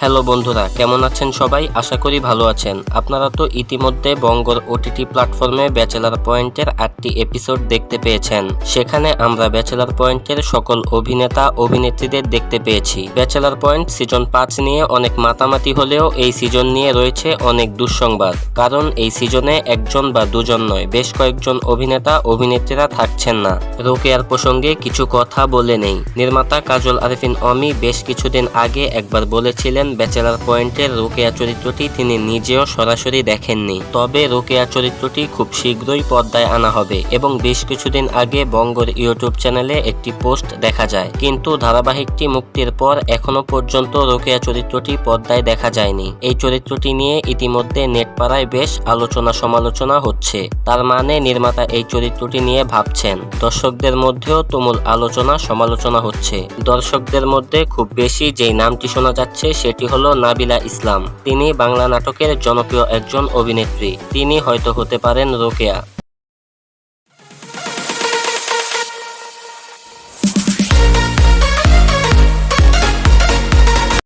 Hello বন্ধুরা, কেমন আছেন সবাই? আশা করি ভালো আছেন। আপনারা তো ইতিমধ্যে বঙ্গর ওটিটি প্ল্যাটফর্মে ব্যাচেলার পয়েন্টের আটটি এপিসোড দেখতে পেয়েছেন। সেখানে আমরা ব্যাচেলার পয়েন্টের সকল অভিনেতা, অভিনেত্রীদের দেখতে পেয়েছি। ব্যাচেলার পয়েন্ট সিজন পাঁচ নিয়ে অনেক মাতামাতি হলেও এই সিজন নিয়ে রয়েছে অনেক দুঃসংবাদ। কারণ এই সিজনে একজন বা দুজন নয়, বেশ কয়েকজন অভিনেতা, অভিনেত্রীরা থাকছেন না। রোকেয়ার প্রসঙ্গে কিছু কথা বলে নেই। নির্মাতা কাজল আরেফিন অমি বেশ কিছুদিন আগে একবার বলেছিলেন ব্যাচেলার পয়েন্টের রোকেয়া চরিত্রটি তিনি নিজেও সরাসরি দেখেননি। তবে রোকেয়া চরিত্রটি খুব শীঘ্রই পর্দায় আনা হবে এবং বেশ কিছুদিন আগে বঙ্গর ইউটিউব চ্যানেলে একটি পোস্ট দেখা যায়। কিন্তু ধারাবাহিকটি মুক্তির পর এখনও পর্যন্ত রোকেয়া চরিত্রটি পর্দায় দেখা যায়নি। এই চরিত্রটি নিয়ে ইতিমধ্যে নেটপাড়ায় বেশ আলোচনা সমালোচনা হচ্ছে। তার মানে নির্মাতা এই চরিত্রটি নিয়ে ভাবছেন। দর্শকদের মধ্যেও তুমুল আলোচনা সমালোচনা হচ্ছে। দর্শকদের মধ্যে খুব বেশি যেই নামটি শোনা যাচ্ছে সেটি হলো নাবিলা ইসলাম। তিনি বাংলা নাটকের জনপ্রিয় একজন অভিনেত্রী। তিনি হয়তো হতে পারেন রোকেয়া।